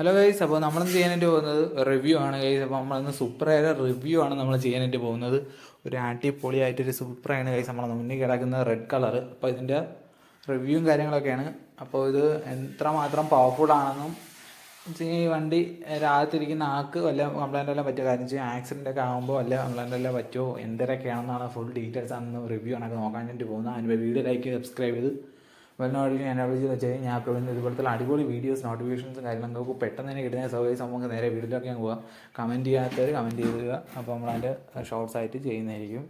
Hello guys അപ്പോൾ നമ്മളെന്ത് ചെയ്യാനായിട്ട് പോകുന്നത്? റിവ്യൂ ആണ് ഗൈസ് അപ്പോൾ നമ്മളിന്ന് സൂപ്പറായ റിവ്യൂ ആണ് നമ്മൾ ചെയ്യാനായിട്ട് പോകുന്നത്. ഒരു അടിപൊളിയായിട്ടൊരു സൂപ്പറാണ് ഗൈസ് നമ്മളെ മുന്നിൽ കിടക്കുന്ന റെഡ് കളർ അപ്പോൾ ഇതിന്റെ റിവ്യൂവും കാര്യങ്ങളൊക്കെയാണ്. അപ്പോൾ ഇത് എത്രമാത്രം പവർഫുൾ ആണെന്നും ഈ വണ്ടി രാത്രിയിരിക്കുന്ന ആൾക്ക് വല്ല കംപ്ലൈന്റ് എല്ലാം പറ്റുമോ കാര്യം വെച്ചാൽ ആക്സിഡന്റ് ഒക്കെ ആകുമ്പോൾ വല്ല കംപ്ലൈന്റ് എല്ലാം പറ്റുമോ എന്തൊക്കെയാണെന്നാണ് ഫുൾ ഡീറ്റെയിൽസ് ആണെന്ന് റിവ്യൂ ആണ് നോക്കാൻ വേണ്ടി പോകുന്നത് അതിന്റെ വീഡിയോ ലൈക്ക് സബ്സ്ക്രൈബ് ചെയ്ത് വെൽ നോട്ടിഫിക്കേഷൻ എനേബിൾ ചെയ്ത് വെച്ചാൽ ഞാൻ അപ്ലോഡ് ഇതുപോലത്തെ അടിപൊളി വീഡിയോസ് നോട്ടിഫിക്കേഷൻസും കാര്യങ്ങളും നമുക്ക് പെട്ടെന്ന് തന്നെ കിട്ടുന്ന സൗകര്യം നമുക്ക് നേരെ വീഡിയോയിലൊക്കെ അങ്ങ് പോകാം കമന്റ് ചെയ്യാത്തവർ കമന്റ് ചെയ്തുക അപ്പോൾ നമ്മൾ അതിന്റെ ഷോർട്സ് ആയിട്ട് ചെയ്യുന്നതായിരിക്കും.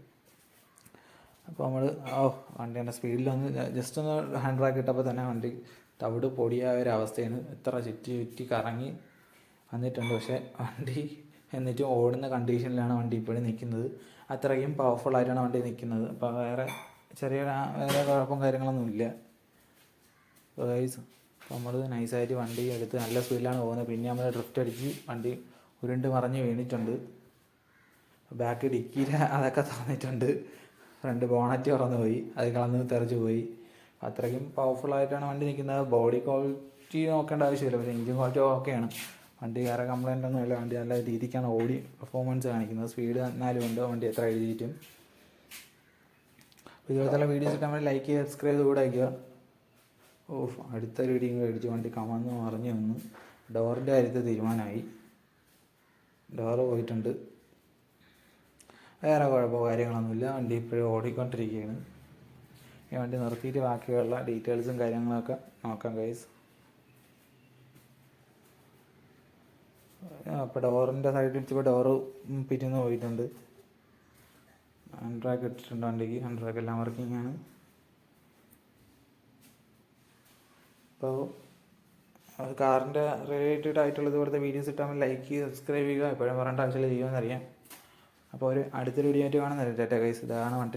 അപ്പോൾ നമ്മൾ ഓ വണ്ടിയുടെ സ്പീഡിലൊന്ന് ജസ്റ്റ് ഒന്ന് ഹാൻഡ് ബ്രേക്ക് ഇട്ടപ്പോൾ തന്നെ വണ്ടി തവിട് പൊടിയായ ഒരു അവസ്ഥയാണ്. എത്ര ചുറ്റി ചുറ്റി കറങ്ങി വന്നിട്ടുണ്ട്. പക്ഷേ വണ്ടി എന്നിട്ടും ഓടുന്ന കണ്ടീഷനിലാണ് വണ്ടി ഇപ്പോഴും നിൽക്കുന്നത്. അത്രയും പവർഫുൾ ആയിട്ടാണ് വണ്ടി നിൽക്കുന്നത്. അപ്പോൾ വേറെ ചെറിയ വേറെ കുഴപ്പം കാര്യങ്ങളൊന്നും ഇല്ല. അപ്പോൾ ഗൈസ് നമ്മൾ നൈസായിട്ട് വണ്ടി എടുത്ത് നല്ല സ്പീഡിലാണ് പോകുന്നത്. പിന്നെ നമ്മൾ ഡ്രിഫ്റ്റ് അടിച്ച് വണ്ടി ഉരുണ്ട് മറിഞ്ഞ് വീണിട്ടുണ്ട്. ബാക്ക് ഡിക്കിയിൽ അതൊക്കെ തന്നിട്ടുണ്ട്. ഫ്രണ്ട് ബോണറ്റ് പറന്ന് പോയി അത് കളന്ന് തെറിച്ച് പോയി. അത്രയ്ക്കും പവർഫുൾ ആയിട്ടാണ് വണ്ടി നിൽക്കുന്നത്. ബോഡി ക്വാളിറ്റി നോക്കേണ്ട ആവശ്യമില്ല. പക്ഷേ എഞ്ചിൻ ക്വാളിറ്റി ഓക്കെയാണ്. വണ്ടി വേറെ കംപ്ലൈന്റ് ഒന്നും ഇല്ല. വണ്ടി നല്ല രീതിക്കാണ് ഓടി പെർഫോമൻസ് കാണിക്കുന്നത്. സ്പീഡ് എന്നാലും ഉണ്ട്. വണ്ടി എത്ര എഴുതിയിട്ടും. ഇതുപോലത്തെ വീഡിയോസ് ഇട്ടാൽ ലൈക്ക് ചെയ്യുക സബ്സ്ക്രൈബ് ചെയ്ത് കൂടെ വയ്ക്കുക. ഓ അടുത്ത റീഡിങ് മേടിച്ച് വണ്ടി കമന്ന് മറിഞ്ഞു വന്നു ഡോറിന്റെ കാര്യത്തിൽ തീരുമാനമായി. ഡോറ് പോയിട്ടുണ്ട്. വേറെ കുഴപ്പമോ കാര്യങ്ങളൊന്നുമില്ല. വണ്ടി ഇപ്പോഴും ഓടിക്കൊണ്ടിരിക്കുകയാണ്. ഈ വണ്ടി നിർത്തിയിട്ട് ബാക്കിയുള്ള ഡീറ്റെയിൽസും കാര്യങ്ങളൊക്കെ നോക്കാം ഗൈസ് അപ്പോൾ ഡോറിന്റെ സൈഡിൽ ഇടിച്ചപ്പോൾ ഡോറ് പിരിന്ന് പോയിട്ടുണ്ട്. ബ്രേക്ക് ഇട്ടിട്ടുണ്ട് വണ്ടിക്ക്. ബ്രേക്ക് എല്ലാം വർക്കിംഗ് ആണ്. അപ്പോൾ കാറിന്റെ റിലേറ്റഡ് ആയിട്ടുള്ള ഇതുപോലത്തെ വീഡിയോസ് ഇട്ടാൽ ലൈക്ക് ചെയ്യുക സബ്സ്ക്രൈബ് ചെയ്യുക. എപ്പോഴും പറയേണ്ട ആവശ്യമില്ല. ചെയ്യുമെന്നറിയാം അപ്പോൾ ഒരു അടുത്തൊരു വീഡിയോ ആയിട്ട് കാണുന്നില്ല ടാറ്റ ഗൈസ് ഇതാണ് വണ്ടി.